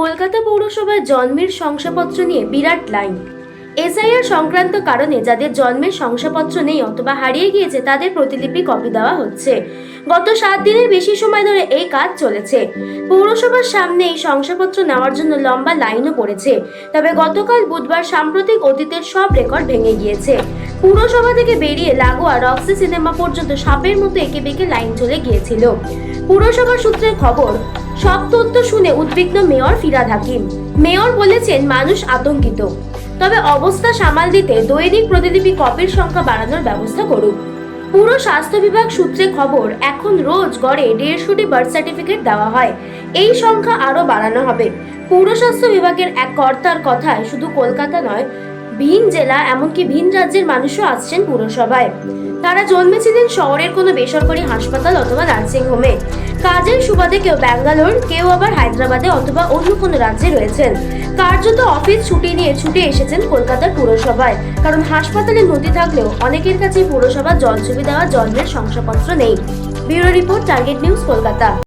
কলকাতা পৌরসভায় জন্মের শংসাপত্র নিয়ে বিরাট লাইন। এসআইআর সংক্রান্ত কারণে যাদের জন্মের শংসাপত্র নেই অথবা হারিয়ে গিয়েছে, তাদের প্রতিলিপি কপি দেওয়া হচ্ছে। গত সাত দিনের বেশি সময় ধরে এই কাজ চলেছে। পৌরসভার সামনে এই শংসাপত্র নেওয়ার জন্য লম্বা লাইনও পড়েছে। তবে গতকাল বুধবার সাম্প্রতিক অতীতের সব রেকর্ড ভেঙে গিয়েছে। পুরসভা থেকে বেরিয়ে লাগোয়া রক্সি সিনেমা পর্যন্ত সাপের মতো এঁকে বেঁকে লাইন চলে গিয়েছিল। পুরসভার সূত্রের খবর সব তথ্য শুনে উদ্বিগ্ন মেয়র ফিরাদ হাকিম। মেয়র বলেছেন, মানুষ আতঙ্কিত। তবে অবস্থা সামাল দিতে দৈনিক প্রতিলিপি কপির সংখ্যা বাড়ানোর ব্যবস্থা করুক পুরো স্বাস্থ্য বিভাগ সূত্রে খবর, এখন রোজ গড়ে দেড়শোটি বার্থ সার্টিফিকেট দেওয়া হয়। এই সংখ্যা আরও বাড়ানো হবে। পৌর স্বাস্থ্য বিভাগের এক কর্তার কথায় শুধু কলকাতা নয়, ভিন জেলা এমনকি ভিন রাজ্যের মানুষও আসছেন পুরসভায়। তারা জন্মেছিলেন শহরের কোনো বেসরকারি হাসপাতাল অথবা নার্সিং হোমে কাজের সুবাদে কেউ ব্যাঙ্গালোর, কেউ আবার হায়দ্রাবাদে অথবা অন্য কোনো রাজ্যে রয়েছেন। কার্যত অফিস ছুটি নিয়ে ছুটে এসেছেন কলকাতার পুরসভায়, কারণ হাসপাতালে নদী থাকলেও অনেকের কাছে পুরসভা জল ছবি দেওয়া জন্মের শংসাপত্র নেই। Bureau report, target news Kolkata.